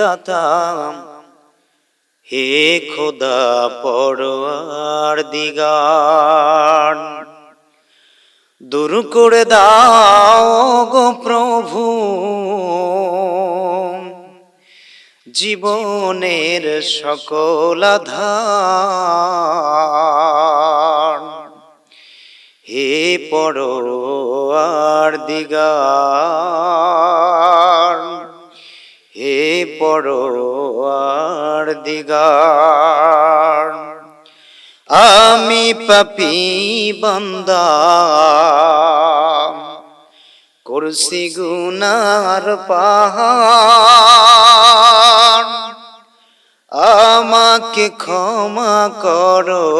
দাতা হে খোদা পরোয়ার দিগার দূর করে দাও গো প্রভু। জীবনের সকল আধার হে পরোয়ার দিগার পরোয়ার দিগার আমি পাপি বান্দা। করছি গুনার পাহাড়। আমাকে ক্ষমা করো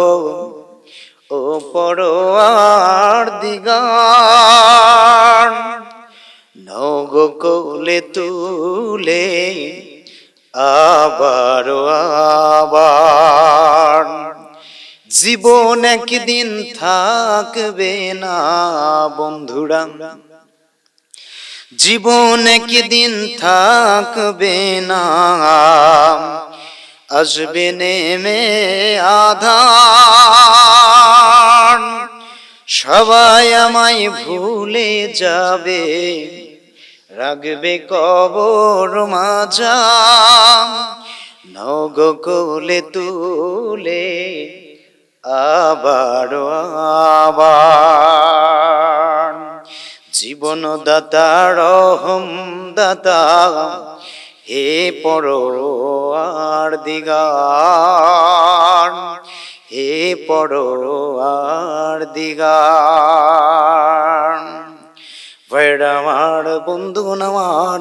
ও পরোয়ার দিগার নগ কোলে তুলে আবার আবার। জীবন একদিন থাকবে না বন্ধুরা। জীবন একদিন থাকবে না। আসবে নেমে আধার। সবাই আমায় ভুলে যাবে। রাখবে কবর মাজা নগ কোলে তুলে আবার আবার। জীবন দাতা রহম দাতা হে পরোয়ার দিগার, হে পরোয়ার দিগার। ভাইরা আমার বন্ধু আমার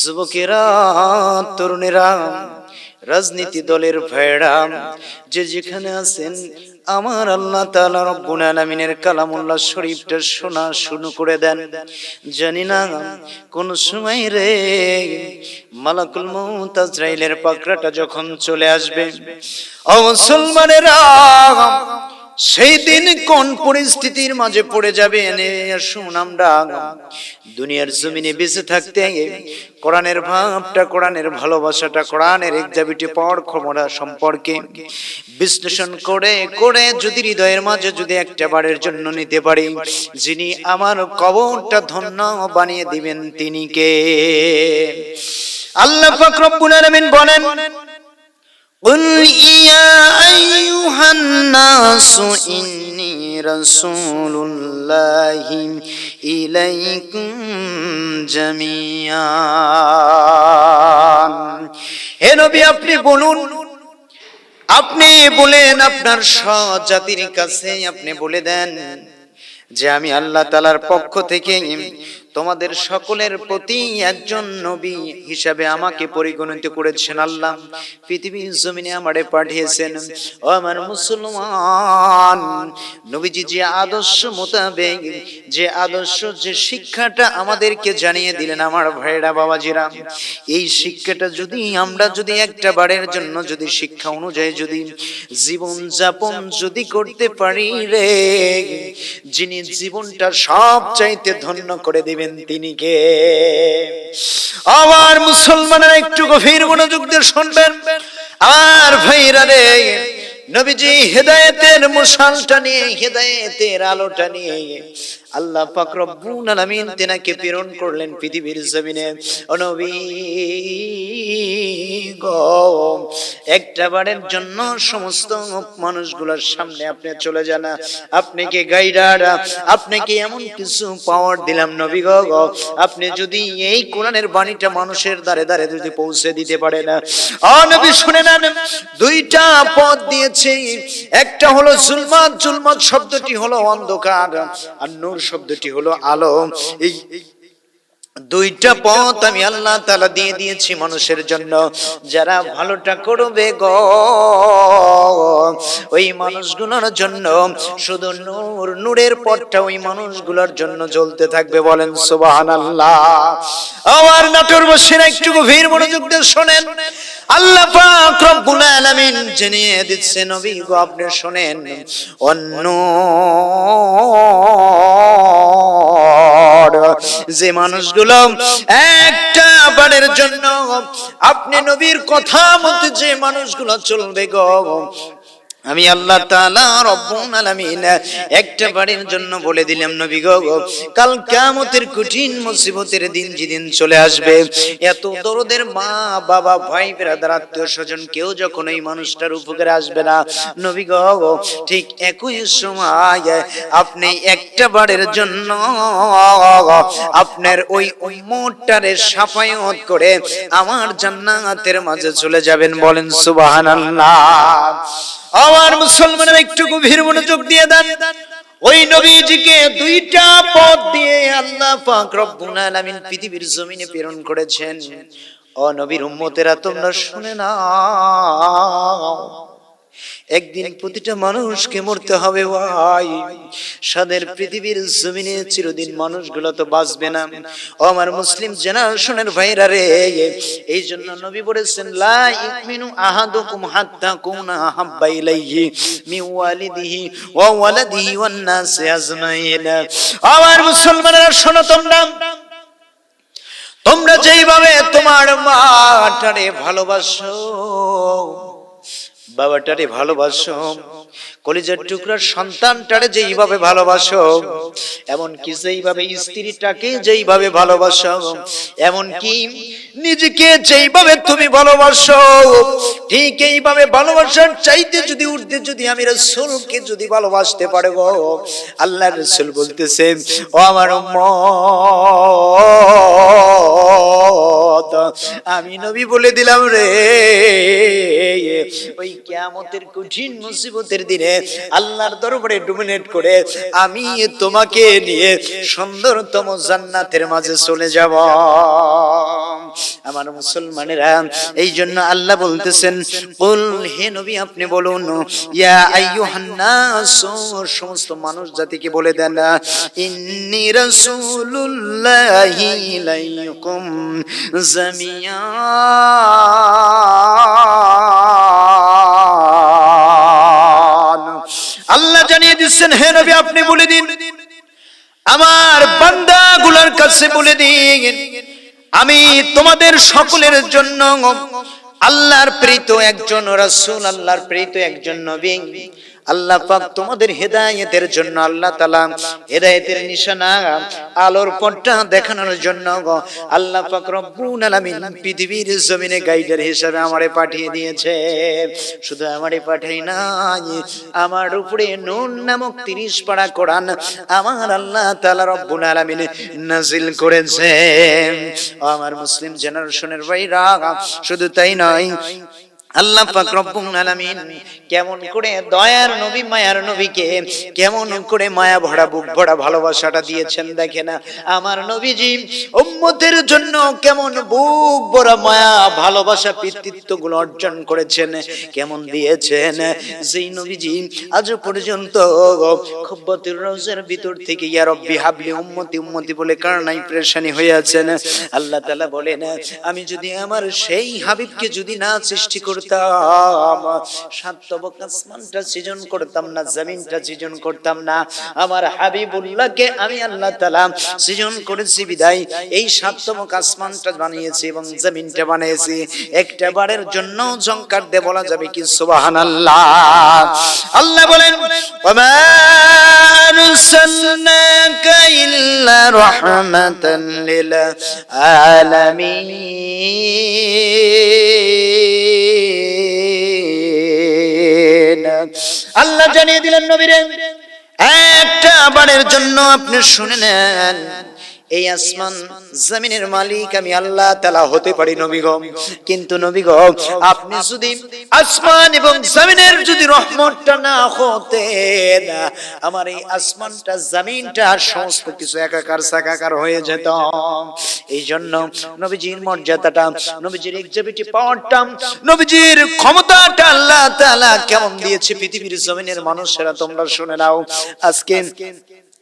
যুবকেরা তরুণেরা রাজনীতি দলের ভাইরা যে যেখানে আছেন আমার আল্লাহ তাআলা রব্বুল আলামিনের কালামুল্লাহ শরীফটা শোনা শুরু করে দেন। জানি না কোন সময় রে মালাকুল মউত আজরাইলের পাকড়াটা যখন চলে আসবে। ও মুসলমানেরা সেই দিন কোন পরিস্থিতির মাঝে পড়ে যাবে? এনে শুন আমরা। দুনিয়ার জমিনে বেঁচে থাকতে কোরআনের ভাবটা, কোরআনের ভালোবাসাটা, কোরআনের এক্সাবিটি পড় ক্ষমতা সম্পর্কে বিশ্লেষণ করে করে যদি হৃদয়ের মাঝে যদি একটা বারের জন্য নিতে পারি, যিনি আমার কবরটা ধন্য বানিয়ে দিবেন তিনি কে? আল্লাহ পাক রব্বুল আলামিন বলেন قل يا أيها الناس إني رسول الله إليكم جميعا হে নবী আপনি বলুন আপনি বলেন আপনার স্বজাতির কাছে আপনি বলে দেন যে আমি আল্লাহ তালার পক্ষ থেকে তোমাদের সকলের প্রতি একজন নবী হিসাবে আমাকে পরিগণিত করেছেন আল্লাহ। পৃথিবীর জমিনে আমারে পাঠিয়েছেন। ও আমার মুসলমান। নবীজি যে আদর্শ মোতাবেক যে আদর্শ যে শিক্ষাটা আমাদেরকে জানিয়ে দিলেন আমার ভাইরা বাবাজিরা। এই শিক্ষাটা যদি আমরা যদি একটা বারের জন্য যদি শিক্ষা অনুযায়ী যদি জীবন যাপন যদি করতে পারি রে যিনি জীবনটা সব চাইতে ধন্য করে দিবেন। তিনি কে? আবার মুসলমানেরা একটু গভীর মনোযোগ দিয়ে শুনবেন। আর ভাইরা রে, নবীজি হেদায়েতের মশালটা নিয়ে, হেদায়েতের আলোটা নিয়ে আল্লাহ পাক রব্বুল আলামিন তেনাকে প্রেরণ করলেন পৃথিবীর জমিনে। ও নবী গো, একটা বারের জন্য সমস্ত মানুষগুলোর সামনে আপনি চলে যান। আপনি কি গাইডার? আপনি কি এমন কিছু পাওয়ার দিলাম নবী গো? আপনি যদি এই কোরআনের বাণীটা মানুষের দ্বারে দ্বারে যদি পৌঁছে দিতে পারেন। ও নবী শুনে নেন দুইটা পথ দিয়েছে। একটা হলো জুলমাত জুলমাত শব্দটি হলো অন্ধকার। আর নূর শব্দটি হলো আলো এই দুইটা পথ আমি আল্লাহ তালা দিয়ে দিয়েছি মানুষের জন্য। যারা ভালোটা করবে গ, ওই মানুষগুলোর জন্য। শুধু নূর, নূরের পথটা ওই মানুষগুলোর জন্য জ্বলতে থাকবে বলেন সুবাহান আল্লাহ আমার নাটোর বসেন একটু গভীর মনোযোগ দিয়ে শোনেন। আল্লাহ পাক রব্বুল আলামিন জানিয়ে দিচ্ছে, নবী গো আপনি শোনেন। অন্য যে মানুষগুলো একটা বারের জন্য আপনি নবীর কথা মতো যে মানুষগুলো চলবে গো আমি আল্লাহ একটা বাড়ির জন্য বলে দিলাম, নবী গো, কাল কিয়ামতের কঠিন মুসিবতের দিন যেদিন চলে আসবে, এত দরদের মা, বাবা, ভাই, ব্রাদার, আত্মীয় স্বজন কেউ যখন এই মানুষটার উপকারে আসবে না, নবী গো, ঠিক একই সময় আপনি একটা বাড়ির জন্য আপনার ওই ওই উম্মতটারে সাফায়াত করে আমার জান্নাতের মাঝে চলে যাবেন, বলেন সুবহানাল্লাহ। আমার মুসলমানের একটু গভীর মনোযোগ দিয়ে দেন। ওই নবীজিকে দুইটা পথ দিয়ে আল্লাহ পাক রব্বুল আলামিন পৃথিবীর জমিনে প্রেরণ করেছেন। ও নবীর উম্মতেরা, তোমরা শুনে নাও। একদিন প্রতিটা মানুষকে মরতে হবে ভাই। সাদের পৃথিবীর জমিনে চিরদিন মানুষগুলো তো বাঁচবে না। ও আমার মুসলিম জেনারেশনের ভাইরা রে এই জন্য নবী বলেছেন লা ইউমিনু আহাদুকুম হাত্তা কুনা আহাব্বা ইলাইহি মি ওয়ালিদিহি ওয়া ওয়ালাদিহি ওয়ান নাসি আজমাইন। আমার মুসলমানেরা শোনো তোমরা। তোমরা যেইভাবে তোমার মাটারে ভালোবাসো বাবাটারে ভালোবাসো, কলিজার টুকরার সন্তানটারে যেইভাবে ভালোবাসো এমন কি যেইভাবে স্ত্রীটাকে যেইভাবে ভালোবাসো এমন কি নিজেকে যেইভাবে তুমি ভালোবাসো, ঠিক এইভাবে ভালোবাসার চাইতে যদি উঠতে যদি আমি রসুলকে যদি ভালোবাসতে পারে গো, আল্লাহ রসুল বলতেছে, ও আমার উম্মত আমি নবী বলে দিলাম রে। ওই কিয়ামতের কঠিন মুসিবতের দিনে আল্লাহর দরবারে ডোমিনেট করে আমি তোমাকে নিয়ে সুন্দরতম জান্নাতের মাঝে চলে যাব। আমার মুসলমানেরা এই জন্য আল্লাহ বলতেছেন বল হে নবী আপনি বলুন ইয়া আইয়ুহান নাস সমস্ত মানুষ জাতিকে বলে দেন ইন্নী রাসূলুল্লাহি ইলাইকুম আল্লাহ জানিয়ে দিচ্ছেন, হে নবী, আপনি বলে দিন। আমার বান্দা গুলার কাছে বলে দিন। আমি তোমাদের সকলের জন্য আল্লাহর প্রীত একজন রাসূল, আল্লাহর প্রীত একজন নবী। আল্লাহ পাক তোমাদের হেদায়েতের জন্য আল্লাহ তাআলা হেদায়েতের নিশানা আলোর পথটা দেখানোর জন্য আল্লাহ পাক রব্বুল আলামিন পৃথিবীর জমিনে গাইডার হিসেবে আমারে পাঠিয়ে দিয়েছে। শুধু আমারে পাঠাই নাই, আমার উপরে নুন নামক 30 পারা কোরআন আমার আল্লাহ তাআলা রব্বুল আলামিন নাজিল করেছে। আমার মুসলিম জেনারেশনের ভাইরা, শুধু তাই নয় আল্লাহ পাক রব্বুল আলামিন কেমন করে দয়ার নবী, মায়ার নবীকে কেমন করে মায়া ভরা, বুক ভরা ভালোবাসাটা দিয়েছেন দেখেন আমার নবীজি উম্মতের জন্য কেমন বুক ভরা, মায়া, ভালোবাসা পিতৃত্বগুলো অর্জন করেছেন, কেমন দিয়েছেন? যেই নবীজি আজ পর্যন্ত খব্বতুর রোজের ভিতর থেকে, ইয়া রব্বি হাবলি উম্মতি উম্মতি বলে কারণাই প্রেশানি হয়ে আছেন। আল্লাহ তাআলা বলেন, আমি যদি আমার সেই হাবিবকে যদি না সৃষ্টি করতাম সাত তবক আসমানটা সৃজন করতাম না, জমিনটা সৃজন করতাম না। আমার হাবিবুল্লাহকে আমি আল্লাহ তাআলা সৃজন করেছি বিদায়। এই সাত আসমানটা বানিয়েছি এবং জমিনটা বানিয়েছি। একটা বারের জন্য জঙ্কার দে বলা যাবে কি, সুবহানাল্লাহ। আল্লাহ আল্লাহ বলেন, ওমা আরসালনাকা ইল্লা রাহমাতান লিল আল্লাহ জানিয়ে দিলেন নবীরে একটা বারের জন্য আপনি শুনে নেন এই আসমান জমিনের মালিক আমি আল্লাহ তালা হতে পারি নবীগম কিন্তু নবীগম আপনি যদি আসমান এবং জমিনের যদি রহমতটা না হতেন আমার এই আসমানটা, জমিনটা আর সমস্ত কিছু একাকার সাকাকার হয়ে যেত। এই জন্য নবীজির মর্যাদাটা, নবীজির এক্সাবিটি পাওয়ারটা নবীজির ক্ষমতাটা আল্লাহ তাআলা কেমন দিয়েছে পৃথিবীর জমিনের মানুষেরা তোমরা শুনে নাও। আজকে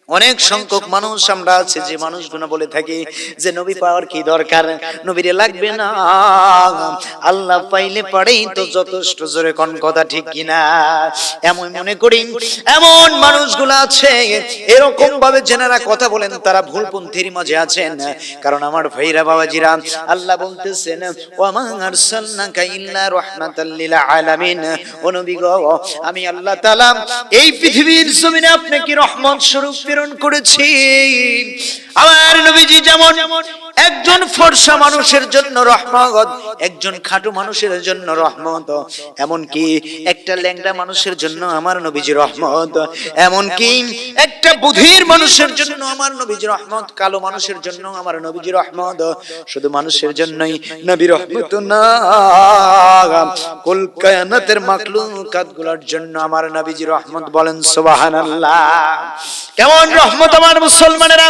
অনেক সংখ্যক মানুষ আমরা আছে যে মানুষগুলো বলে থাকি যে নবী পাওয়ার কি দরকার? নবীরে লাগবে না। আল্লাহ পাইলে পারেই তো যথেষ্ট জোরে কোন কথা ঠিক কিনা। এমন মনে করি এমন মানুষগুলো আছে এরকম ভাবে যেনারা কথা বলেন তারা ভুলপন্থীর মাঝে আছেন। কারণ আমার ভাইরা বাবাজিরা আল্লাহ বলতেছেন ওয়া আরসালনাকা ইল্লা রাহমাতাল লিল আলামিন। ও নবী গো আমি আল্লাহ তাআলা এই পৃথিবীর জমিনে আপনাকে রহমত স্বরূপ প্রেরণ করেছি। আমার নবীজি যেমন একজন ফর্সা মানুষের জন্য রহমত, একজন খাটু মানুষের জন্য রহমত। এমনকি একটা ল্যাংড়া মানুষের জন্য আমার নবীজি রহমত। এমনকি একটা বুধির মানুষের জন্য আমার নবীজি রহমত, কালো মানুষের জন্য আমার নবীজি রহমত। শুধু মানুষের জন্যই নবী রহমত না, কুল কায়নাতের মাকলুকাতগুলার জন্য আমার নবীজি রহমত বলেন সুবহানাল্লাহ। কেমন রহমত আমার মুসলমানেরা?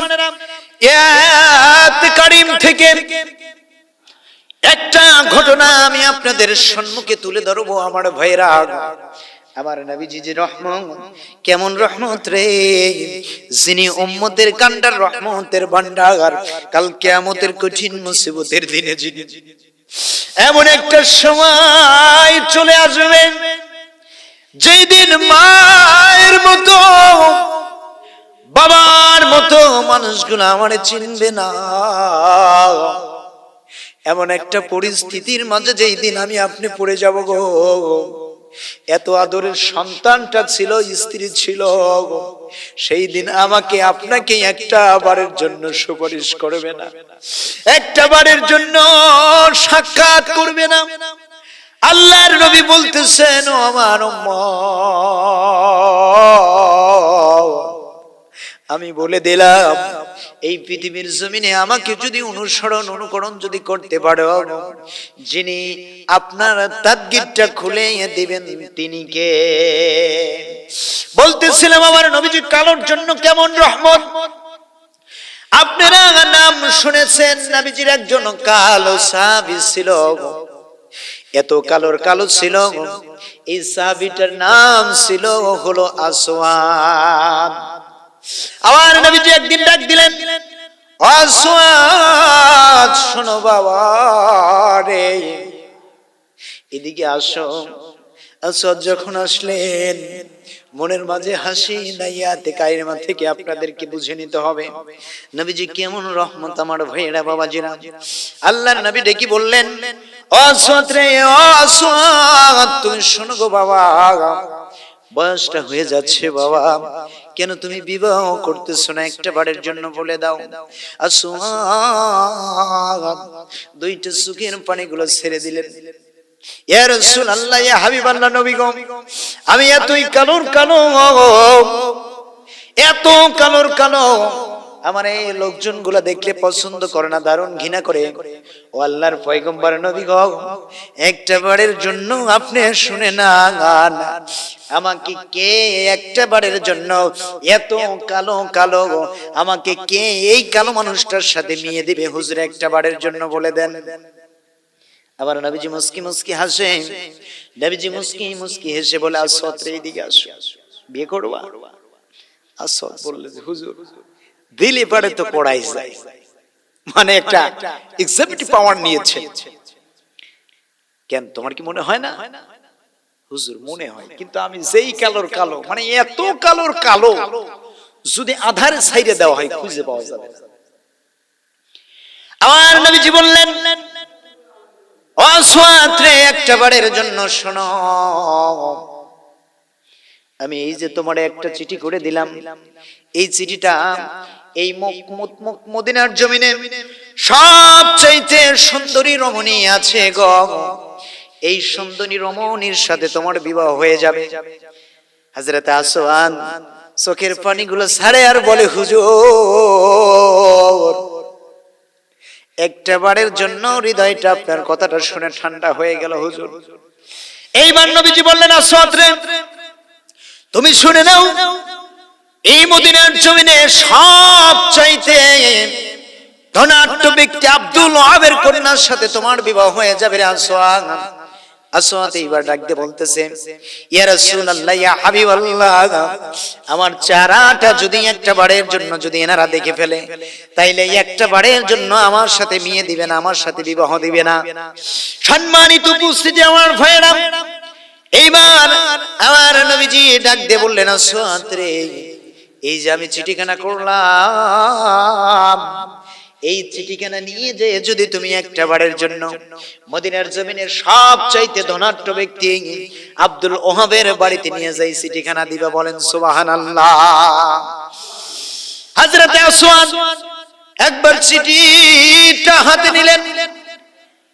কারিম থেকে একটা ঘটনা আমি আপনাদের সম্মুখে তুলে ধরবো, আমার ভাইরা। আমার নবীজি যে রহমত, কেমন রহমত রে? যিনি উম্মতের কান্ডার রহমতের ভান্ডার কাল কিয়ামতের কঠিন মুসিবতের দিনে যিনি এমন একটা সময় চলে আসবে যেই দিন মানুষগুলো আমার চিনবে না। এমন একটা পরিস্থিতির মাঝে যেই দিন আমি আপনি পড়ে যাব গো। এত আদরের সন্তানটা ছিল, স্ত্রী ছিল। সেই দিন আমাকে আপনাকে একটা বারের জন্য সুপারিশ করবে না। একটা বারের জন্য সাক্ষাৎ করবে না। আল্লাহর নবী বলতেছেন আমার আমি বলে দিলাম, এই পৃথিবীর জমিনে আমাকে যদি অনুসরণ, অনুকরণ যদি করতে পারো, যিনি আপনার তাদগিরটা খুলে দিবেন, তিনি কে? বলতেছিলাম, আমার নবীজি কালোর জন্য কেমন রহমত? আপনারা নাম শুনেছেন, নবীজির একজন কালো সাহাবী ছিল। এত কালোর কালো ছিল, এই সাহাবিটার নাম ছিল, হলো আসওয়াদ আমার নবীজি একদিন ডাক দিলেন শোনো বাবা রে। এদিকে আসো। আসওয়াদ যখন আসলেন, মনের মাঝে হাসি নাইয়াতে কায়মা থেকে আপনাদেরকে বুঝে নিতে হবে। নবীজি কেমন রহমত আমার ভাইয়েরা, বাবাজিরা। আল্লাহর নবী ডেকে বললেন অসৎ রে অসৎ তুমি শোনো গো বাবা। বয়সটা হয়ে যাচ্ছে বাবা। কেন তুমি বিবাহ করতেছো না? একটা বারের জন্য বলে দাও। আসুয়াদ দুইটা সুখের পানিগুলো ছেড়ে দিলেন। আমি এতই কালোর কালো। এত কালোর কালো। আমার এই লোকজনগুলা দেখলে পছন্দ করে না, দারুণ ঘৃণা করে। ও আল্লাহর পয়গম্বর নবী গো, একটা বারের জন্য আপনি শুনে না আমাকে কে একটা বারের জন্য এত কালো কালো, আমাকে কে এই কালো মানুষটার সাথে মিয়ে দিবে? হুজুর, একটা বারের জন্য বলে দেন। আবার নবীজি মুস্কি মুস্কি হাসে। নবীজি মুস্কি মুস্কি হেসে বলে, আসত রে, এদিকে আসো। বিয়ে করবা? আসত বললে হুজুর দিলে পারে তো পড়াই যায়। মানে একটা পাওয়ার নিয়েছে। কেন, তোমার কি মনে হয় না? হুজুর, মনে হয়। কিন্তু আমি যেই কালোর কালো মানে এত কালোর কালো, যদি আধারে সাইডে দেওয়া হয়, খুঁজে পাওয়া যাবে আমার নবীজি বললেন একটা বারের জন্য শোনো। আমি এই যে তোমার একটা চিঠি করে দিলাম। এই চিঠিটা এই মদিনার জমিনে সব চাইতে সুন্দরী রমণী আছে গ। এই সুন্দরী রমণীর সাথে তোমার বিবাহ হয়ে যাবে। হাজরত আসওয়ান চোখের পানিগুলো ছাড়ে আর বলে, হুজুর একটা বারের জন্য হৃদয়টা আপনার কথাটা শুনে ঠান্ডা হয়ে গেল, হুজুর। এইবার নবীজি বললেন, আসওয়াত রে, তুমি শুনে নাও এই মদিনার জমিনে সব চাইতে ধনাঢ্য ব্যক্তি আব্দুল ওয়াহাবের কন্যার সাথে তোমার বিবাহ হয়ে যাবে রে আসওয়াত আসওয়াত এইবার ডাক দিয়ে বলতেছে, ইয়া রাসূলুল্লাহ, ইয়া হাবিবাল্লাহ, আমার চারাটা যদি একটা জন্য যদি এনারা দেখে ফেলে, তাইলে একটা বারের জন্য আমার সাথে বিয়ে দিবে না, আমার সাথে বিবাহ দিবে না। সম্মানিত উপস্থিতি আমার ভাইয়েরা, এইবার আমার নবীজি ডাক দিয়ে বললেন আসওয়াত রে এই যে আমি চিঠিখানা করলাম, এই চিঠিখানা নিয়ে যে যদি তুমি একটা বারের জন্য মদিনার জমিনের সব চাইতে ধনাঢ্য ব্যক্তি আব্দুল ওহাবের বাড়িতে নিয়ে যাই চিঠিখানা দিবা বলেন সুবাহান আল্লাহ হাজরতে আসওয়াদ একবার চিঠিটা হাতে নিলেন,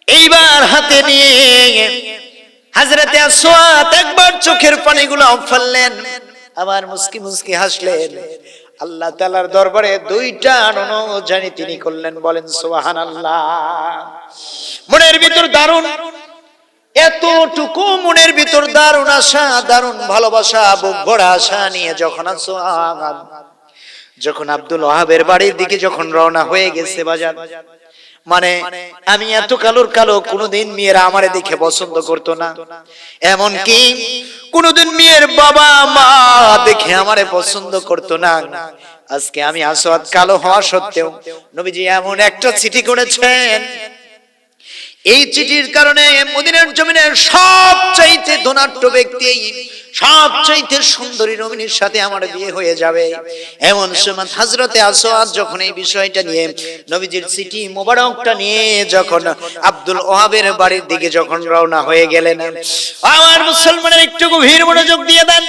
এইবার হাতে নিয়ে হাজরতে আসওয়াদ একবার চোখের পানিগুলো ফেললেন। আবার মুস্কি মুস্কি হাসলেন। আল্লাহ তালার দরবারে দুইটা জানি তিনি করলেন, বলেন সোহান আল্লাহ মনের ভিতর দারুণ। এতটুকু মনের ভিতর দারুণ আশা, দারুণ ভালোবাসা, বুক ভরা আশা নিয়ে যখন আসোয়ান যখন আব্দুল ওহাবের বাড়ির দিকে যখন রওনা হয়ে গেছে বাজার মানে আমি এত কালোর কালো কোনোদিন মেয়েরা আমারে দেখে পছন্দ করতো না। এমন কি কোনোদিন মেয়ের বাবা মা দেখে আমারে পছন্দ করতো না। আজকে আমি আসওয়াদ কালো হওয়া সত্ত্বেও নবীজি এমন একটা চিঠি করেছেন। এই চিঠির কারণে মদিনার জমিনের সব চাইতে ধনাঢ্য ব্যক্তি সব চাইতে সুন্দরী নবীনের সাথে আমার বিয়ে হয়ে যাবে। এমন সময় হাজরতে আসোয়াদ যখন এই বিষয়টা নিয়ে নবীজির চিঠি মোবারকটা নিয়ে যখন আব্দুল ওহাবের বাড়ির দিকে যখন রওনা হয়ে গেলেন, আমার মুসলমানের একটু গভীর মনোযোগ দিয়ে দেন।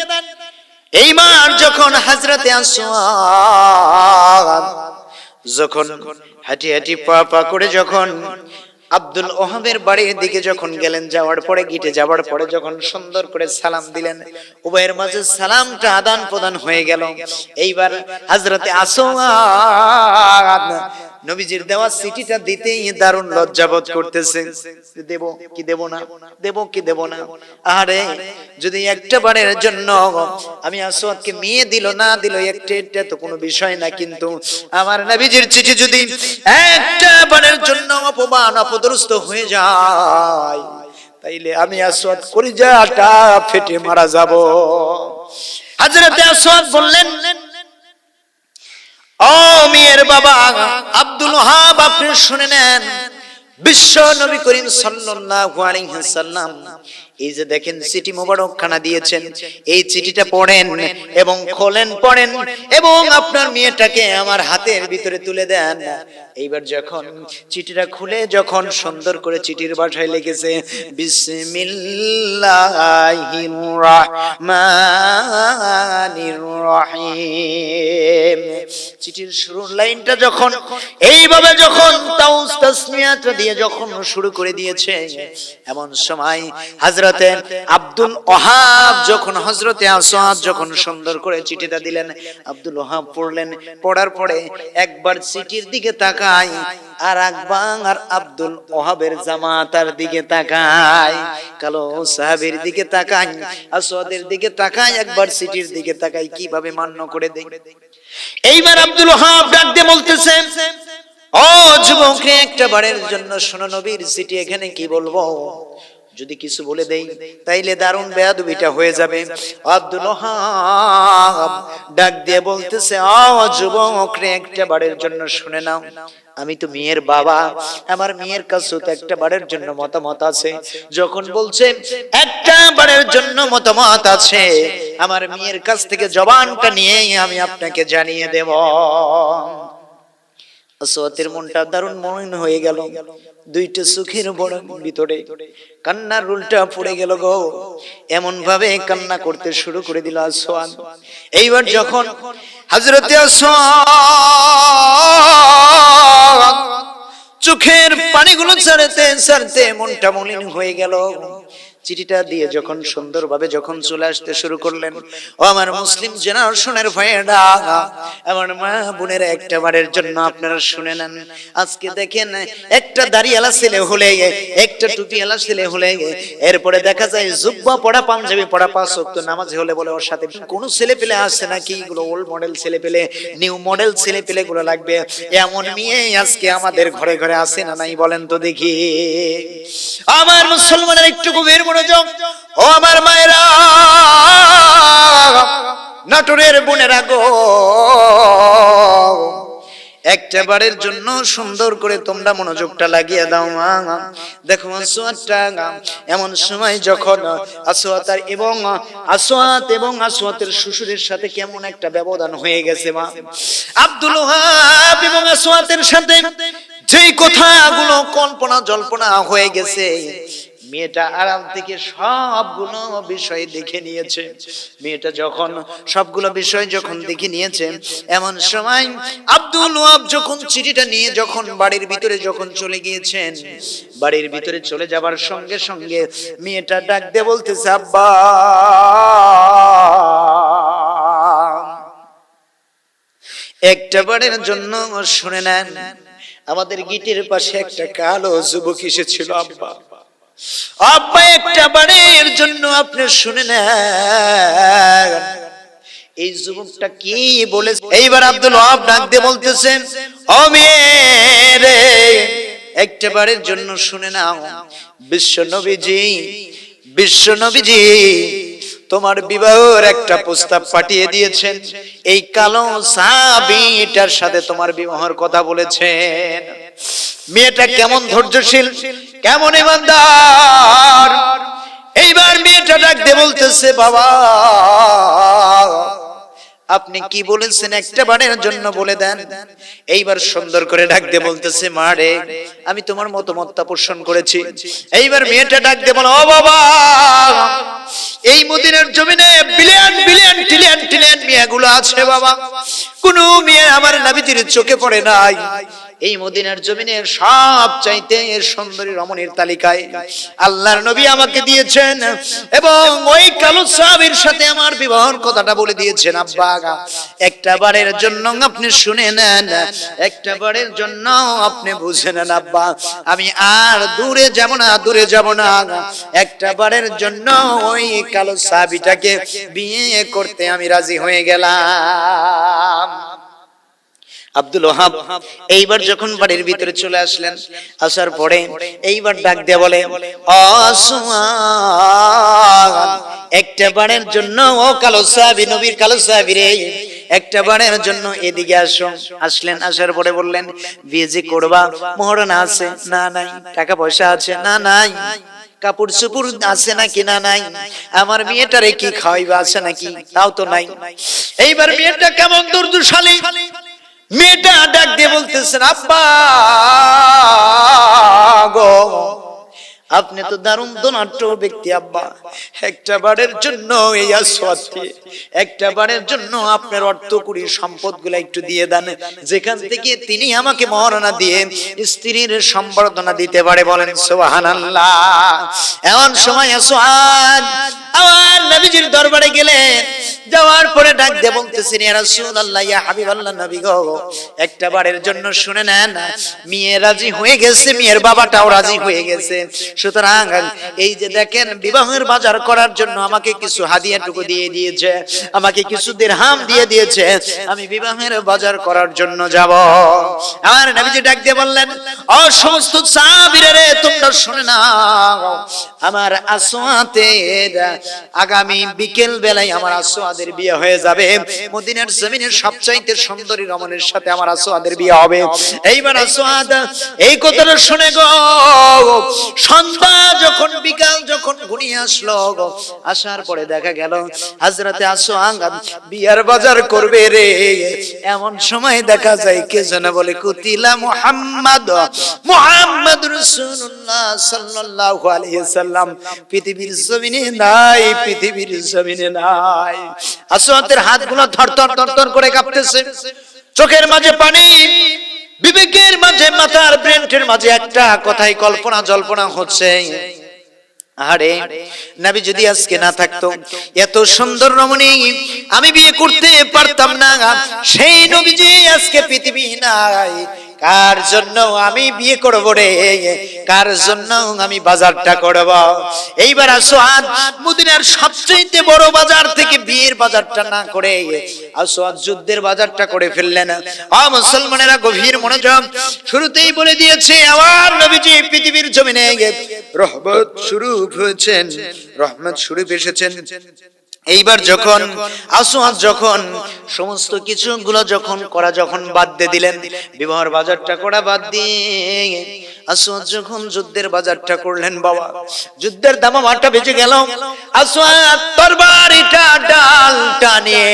এইবার যখন হাজরতে আসোয়াদ যখন হাঁটি হাঁটি পা পা করে যখন আব্দুল ওহাবের বাড়ির দিকে যখন গেলেন, যাওয়ার পরে গিটে যাওয়ার পরে যখন সুন্দর করে সালাম দিলেন, উভয়ের মাঝে সালামটা আদান প্রদান হয়ে গেল। এইবার হাজরতে আসোয়াদ নবীজির দেওয়া চিঠিটা দিতেই দারুণ লজ্জাবোধ করতেছে। দেব কি দেব না? দেব কি দেব না? আরে যদি একটা বারের জন্য আমি আসওয়াদকে মেয়ে দিল না দিল একটা এটা তো কোনো বিষয় না কিন্তু আমার নবীজির চিঠি যদি একটা বারের জন্য অপমান অপদরস্ত হয়ে যায় তাইলে আমি আসওয়াদ করি যাটা ফেটে মারা যাব। হাজরতে আসওয়াদ বললেন ও মেয়ের বাবা আব্দুল আপনি শুনে নেন। বিশ্ব নবী করিম সাল্লাল্লাহু আলাইহি সাল্লাম এই যে দেখেন চিঠি মোবারক খানা দিয়েছেন এই চিঠিটা পড়েন এবং খোলেন পড়েন এবং আপনার মেয়েটাকে আমার হাতের ভিতরে তুলে দেন। এইবার যখন চিঠিটা খুলে যখন সুন্দর করে চিঠির ভাষায় লিখেছে বিসমিল্লাহির রাহমানির রহিম। চিঠির শুরুর লাইনটা যখন এইভাবে যখন তাউস তাসমিয়াটা দিয়ে যখন শুরু করে দিয়েছে এমন সময় হযরতে আব্দুল ওহাব যখন হযরতে আসওয়াদ যখন সুন্দর করে চিঠিটা দিলেন, আব্দুল ওহাব পড়লেন, পড়ার পরে একবার চিঠির দিকে তাকায় আর আকবার আব্দুল ওহাবের জামাতার দিকে তাকায়, কালো সাহাবের দিকে তাকায় আসওয়াদের দিকে তাকায়, একবার চিঠির দিকে তাকায়, কীভাবে মান্য করে দেয়? এইবার আব্দুল ওহাব ডাক দিয়ে বলতেছে, ও যুবক একটা বারের জন্য শোনো নবীর চিঠি, এখানে কি বলব? যদি কিছু বলে দেই, তাইলে দারুণ বেয়াদবিটা হয়ে যাবে। আব্দুল ডাক দিয়ে বলতেছে যুবক রে, একটা বারের জন্য শুনে নাও। আমি তো মেয়ের বাবা, আমার মেয়ের কাছে তো একটা বারের জন্য মতামত আছে। যখন বলছে, একটা বারের জন্য মতামত আছে, আমার মেয়ের কাছ থেকে জবানটা নিয়ে আমি আপনাকে জানিয়ে দেব। আসওয়াতের মনটা দারুণ মন হয়ে গেল। দুইটা সুখের বড় ভিতরে। কান্নার রুলটা পড়ে গেল গো। এমন ভাবে কান্না করতে শুরু করে দিল আসোয়ান এইবার যখন হজরত চোখের পানিগুলো ছাড়তে ছাড়তে মনটা মলিন হয়ে গেল। চিঠিটা দিয়ে যখন সুন্দরভাবে যখন চলে আসতে শুরু করলেন ও আমার মুসলিম জেনারেশনের ভাইয়েরা আমার মা বোনের একটা বারের জন্য আপনারা শুনে নেন। আজকে দেখেন একটা দাড়িওয়ালা ছেলে হলে একটা টুপিওয়ালা ছেলে হলে এরপরে দেখা যায় জুব্বা পড়া পাঞ্জাবি পড়া পাঁচ ওয়াক্ত নামাজ হলে বলে ওর সাথে কোন ছেলে পেলে আসছে নাকি? এগুলো ওল্ড মডেল ছেলে পেলে নিউ মডেল ছেলে পেলে গুলো লাগবে। এমন মেয়ে আজকে আমাদের ঘরে ঘরে আসে না নাই বলেন তো দেখি আমার মুসলমানের একটু গভীর মনোযোগ ও আমার মায়েরা বোনেরা গো। একটা বারের জন্য সুন্দর করে তোমরা মনোযোগটা লাগিয়ে দাও মা। দেখো এমন সময় যখন আসোয়াত এবং আসোয়াত এবং আসোয়াতের শ্বশুরের সাথে কেমন একটা ব্যবধান হয়ে গেছে মা। আব্দুল এবং আসোয়াতের সাথে যেই কথাগুলো কল্পনা জল্পনা হয়ে গেছে মেয়েটা আরাম থেকে সবগুলো বিষয় দেখে নিয়েছে। মেয়েটা যখন সবগুলো বিষয় যখন দেখে নিয়েছে, এমন সময় আব্দুল ওয়াব যখন চিঠিটা নিয়ে যখন বাড়ির ভিতরে যখন চলে গিয়েছেন, বাড়ির ভিতরে চলে যাবার সঙ্গে সঙ্গে মেয়েটা ডাক দিয়ে বলতেছে, আব্বা! একটা বারের জন্য শুনে নেন, আমাদের গিটের পাশে একটা কালো যুবক এসেছিল, আব্বা! আব্বা, একটা বারের জন্য আপনি শুনে নেন। এই যুবকটা কি বলেছে? এইবার আব্দুল ওয়াহাব ডাক দিয়ে বলতেছেন, ও রে, একটা বারের জন্য শুনে নাও। বিশ্ব নবীজি বিশ্ব নবীজি, তোমার বিবাহের একটা প্রস্তাব পাঠিয়ে দিয়েছেন। এই কালো সাবিটার সাথে তোমার বিবাহের কথা বলেছেন। মেয়েটা কেমন ধৈর্যশীল? কেমন ইমানদার? এইবার মেয়েটা ডাক দিয়ে বলতেছে বাবা আপনি কি বলেছেন একটা বারের জন্য বলে দেন? এইবার সুন্দর করে ডাক দিয়ে বলতেছে মা রে আমি তোমার মতামতটা পোষণ করেছি। এইবার মেয়েটা ডাক দিয়ে বলো ও বাবা এই মদিনার জমিনে বিলিয়ন বিলিয়ন ট্রিলিয়ন ট্রিলিয়ন মেয়েগুলো আছে বাবা। কোন মেয়ে আমার নাবিজির চোখে পড়ে নাই। এই মদিনার জমিনে সব চাইতে সুন্দরী রমণীর তালিকায় আল্লাহর নবী আমাকে দিয়েছেন এবং ওই কালো সাহাবীর সাথে আমার বিবাহর কথাটা বলে দিয়েছেন, আব্বা একটা বারের জন্য আপনি শুনে নেন, একটা বারের জন্য আপনি বুঝে নেন, আব্বা, আমি আর দূরে যাব না, দূরে যাব না। একটা বারের জন্য ওই কালো সাহাবীটাকে বিয়ে করতে আমি রাজি হয়ে গেলাম। আব্দুল ওহাব এইবার যখন বাড়ির ভিতরে চলে আসলেন, আসার পরে এইবার ডাক দিয়ে বলে একটা বারের জন্য, ও কালো সাহাবি, নবীর কালো সাহাবি রে, একটা বারের জন্য এদিকে আসো। আসলেন, আসার পরে বললেন, বিয়ে যে করবা মোহরানা আছে না নাই টাকা পয়সা আছে না নাই কাপড় চুপুর আছে নাকি না নাই, আমার মেয়েটারে কি খাওয়াইবা আছে নাকি, তাও তো নাই। এইবার মেয়েটা কেমন দুর্দশালী। মেয়েটা ডাক দিয়ে বলতেছেন, আব্বা, গো, আপনি তো দারুণ দোনাট্য ব্যক্তি, আব্বা। একটা বারের জন্য এই আসওয়াতকে একটা বারের জন্য আপনার অর্থ কুড়ি সম্পদ একটু দিয়ে দেন। যেখান থেকে তিনি আমাকে মহারণা দিয়ে স্ত্রীর সম্বর্ধনা দিতে পারে বলেন, সুবহানাল্লাহ। এমন সময় আসওয়াত আমার নবীজির দরবারে গেলেন। যাওয়ার পরে ডাক দিয়ে বলতেছেন, ইয়া রাসূলুল্লাহ, ইয়া হাবিবাল্লাহ নবী গো, একটা বারের জন্য শুনে নেন, মেয়ে রাজি হয়ে গেছে, মেয়ের বাবাটাও রাজি হয়ে গেছে। সুতরাং এই যে দেখেন, বিবাহের বাজার করার জন্য আমাকে কিছু হাদিয়াটুকু দিয়ে দিয়েছে, আমাকে কিছু দিরহাম দিয়ে দিয়েছে, আমি বিবাহের বাজার করার জন্য যাব। আমার নবীজি ডাক দিয়ে বললেন, ও সমস্ত সাহাবীরা রে তোমরা শুনে নাও, আমার আসওয়াতের আগামী বিকেল বেলায় আমার আসওয়াদের বিয়ে হয়ে যাবে। মদিনার জমিনের সবচাইতে সুন্দরী রমণের সাথে আমার আসওয়াদের বিয়ে হবে। এইবার আসওয়াদ এই কথাটা শুনে গো। সন্ধ্যা যখন, বিকাল যখন ঘনিয়ে আসলো আসার পরে দেখা গেল, হাজরাতে আসওয়াদ বিয়ার বাজার করবে রে। এমন সময় দেখা যায়, কে যেন বলে, কুতিলা মুহাম্মদ মুহাম্মদ রাসূলুল্লাহ সাল্লাল্লাহু পৃথিবীর জমিনে নাই, পৃথিবীর জমিনে নাই। আসওয়াদের হাতগুলো থরথর থরথর করে কাঁপতেছে। চোখের মাঝে পানি, বিবেকের মাঝে মাথার ব্রেন্টের মাঝে একটা কথাই কল্পনা, জল্পনা হচ্ছে আরে নবী যদি আজকে না থাকতো, এত সুন্দর রমণী আমি বিয়ে করতে পারতাম না। সেই নবী যে আজকে পৃথিবী নাই কার জন্য আমি বিয়ে করব রে? কার জন্য আমি বাজারটা করব? এইবার আসোয়াদ মদিনার সবচেয়ে বড় বাজার থেকে বিয়ের বাজারটা না করে আসোয়াদ যুদ্ধের বাজারটা করে ফেললেন। আ মুসলমানেরা গভীর মনোযোগ শুরুতেই বলে দিয়েছে, আমার নবীজি পৃথিবীর জমিনে রহমত শুরু হয়েছেন, রহমত শুরু এসেছেন। এইবার যখন আসোয়াদ যখন সমস্ত কিছুগুলো যখন করা যখন বাদ দিয়ে দিলেন। বিবাহর বাজারটা করা বাদ দিয়ে আসোয়াদ যখন যুদ্ধের বাজারটা করলেন বাবা, যুদ্ধের দামামাটা বেঁচে গেল। আসোয়াদ তরবারিটা, ডালটা নিয়ে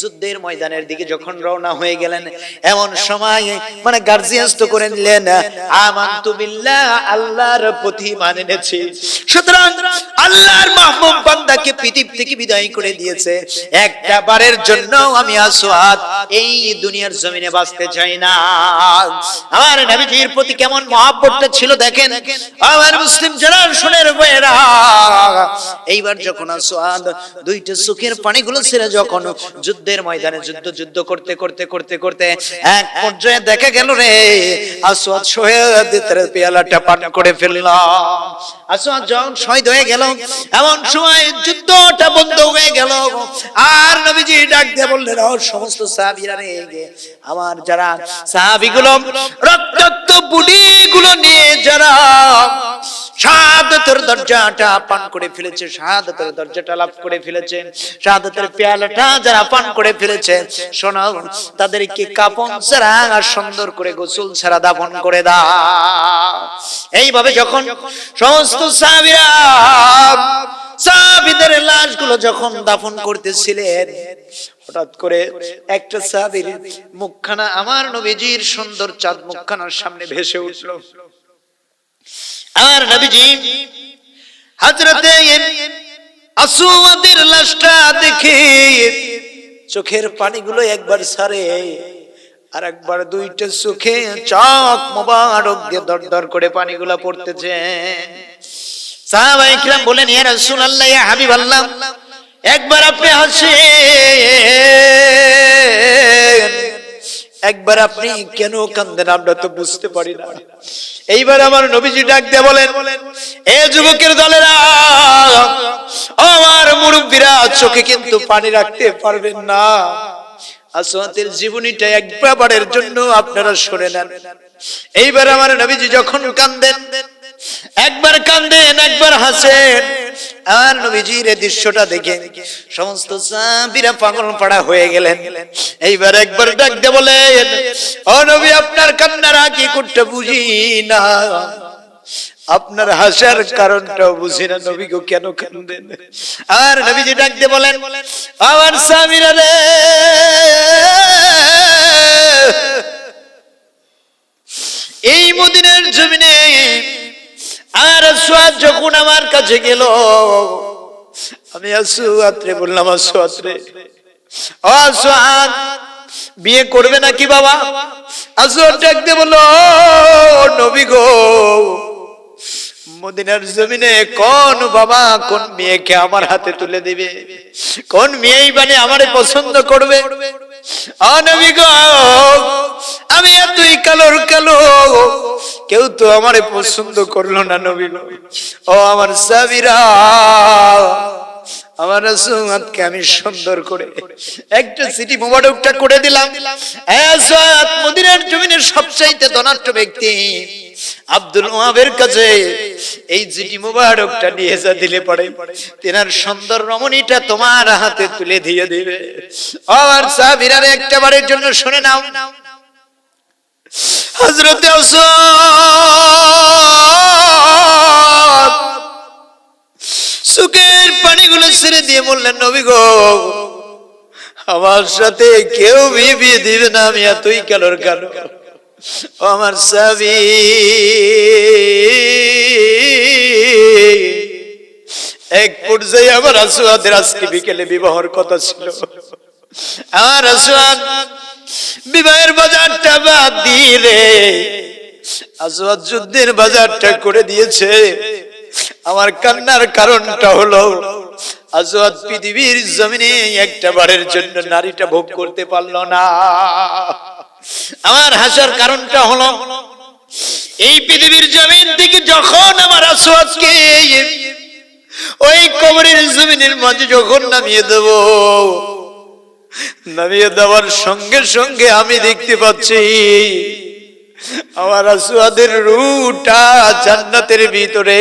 যুদ্ধের ময়দানের দিকে যখন রওনা হয়ে গেলেন, এমন সময় মানে গার্জিয়ান্স তো করে নিলেন আমান্তু বিল্লাহ, আল্লাহর প্রতি মানে এনেছি। সুতরাং আল্লাহর মাহবুব বান্দাকে পৃথিবী থেকে বিদায় করে দিয়েছে। একটা বারের জন্য আমি আসওয়াদ এই দুনিয়ার জমিনে বাঁচতে চাই না। আমার নবীজির প্রতি কেমন মহাব্বতটা ছিল, দেখেন। আমার মুসলিম যারা শুনের এইবার যখন আসওয়াদ দুইটা চোখের পানিগুলো ছেড়ে যখন যুদ্ধের ময়দানে যুদ্ধ যুদ্ধ করতে করতে করতে করতে এক পর্যায়ে দেখা গেল রে, আসওয়াদ শহীদের পেয়ালাটা পান করে ফেললাম আসওয়াদ যখন শহীদ হয়ে গেল, এমন সময় যুদ্ধটা বন্ধ হয়ে গেল। আর নবীজি ডাক দিয়ে বললেন সমস্ত সাহাবীরা রে, আমার যারা সাহাবীগুলো, রক্তাক্ত বুড়িগুলো নিয়ে যারা শাহাদাতের দরজাটা পান করে ফেলেছে, শাহাদাতের দরজাটা লাভ করে ফেলেছে, শাহাদাতের পেয়ালাটা যারা পান করে ফেলেছে শোনো তাদেরকে কাপন ছাড়া আর সুন্দর করে গোসল ছাড়া দাফন করে দাও। এইভাবে যখন সমস্ত সাহাবীরা, সাহাবীদের লাশগুলো যখন দাফন করতেছিলেন হঠাৎ করে একটা সাহাবীর মুখখানা আমার নবীজির সুন্দর চাঁদ মুখখানার সামনে ভেসে উঠল। আর নবীজি হযরতে আসওয়াদের লাশটা দেখে চোখের পানিগুলো একবার সারে আর একবার দুইটা চোখে চোখ মোবারক দিয়ে দরদর করে পানিগুলো পড়তেছে। সাহাবায়ে কিরাম বলেন ইয়া রাসূলুল্লাহ, ইয়া হাবিবাল্লাহ একবার আপনি হাসেন। একবার আপনি কেন কান্দেন, আমরা তো বুঝতে পারি না। এইবার আমার নবীজি ডাক দিয়ে বলেন, এ যুবকের দলেরা, আমার মুরব্বীরা চোখে কিন্তু পানি রাখতে পারবেন না। আসওয়াতের জীবনীটা একবারের জন্য আপনারা শুনে নেন। এইবার আমার নবীজি যখন কান্দেন একবার কান্দেন, একবার হাসেন। আর নবীজির এই দৃশ্যটা দেখে সমস্ত সাহাবীরা পাগল পাড়া হয়ে গেলেন। এইবার একবার ডাক দিয়ে বলেন, ও নবী, আপনার কান্নারা কি করতে বুঝি না। আপনার হাসার কারণটাও বুঝি না। নবী কেন কান্দেন? আর নবীজি ডাক দিয়ে বলেন, আমার স্বামীরা রে, এই মদিনের জমিনে আর সোয়াদ যখন আমার কাছে গেল, আমি আসুয়াত্রে বললাম আসুয়াত্রে বিয়ে করবে নাকি বাবা? আসুয়াত ডাকতে বলল নবী গো, মদিনার জমিনে কোন বাবা, কোন মেয়েকে আমার হাতে তুলে দিবে? কোন মেয়েই মানে আমারে পছন্দ করবে? আমি এতই কালোর কালো কেউ তো আমারে পছন্দ করল না নবী। ও আমার সাবিরা আমার সুমাতকে আমি সুন্দর করে একটা সিটি মোবারকটা করে দিলাম। মদিনার জমিনের সবচাইতে ধনাঢ্য ব্যক্তি আব্দুল ওয়াবের কাছে এই জিটি মোবারকটা নিয়ে যা দিলে পড়ে তেনার সুন্দর রমণীটা তোমার হাতে তুলে দিয়ে দিবে। আমার সাহাবীরারে একটা বারের জন্য শুনে নাও। আসাদ, সুখের ছেড়ে দিয়ে বললেন, নবী গো, আমার সাথে কেউ বিয়ে দিবে না, আমি এতই কালোর কালো। আমার সাবি এক পর্যায়ে আমার আসুয়াদের আজকে বিকেলে বিবাহর কথা ছিল। আমার আসুয়াদ বিবাহের বাজারটা বাদ রে আসুয়াদ যুদ্ধের বাজারটা করে দিয়েছে। আমার কান্নার কারণটা হলো আজওয়াদ পৃথিবীর জমিনে একটা বারের জন্য নারীটা ভোগ করতে পারল না। আমার হাসার কারণটা হলো, এই পৃথিবীর জমিন থেকে যখন আমার আসওয়াদকে ওই কবরের জমিনের মাঝে যখন নামিয়ে দেব, নামিয়ে দেওয়ার সঙ্গে সঙ্গে আমি দেখতে পাচ্ছি, আমার আসওয়াদের রুটা জান্নাতের ভিতরে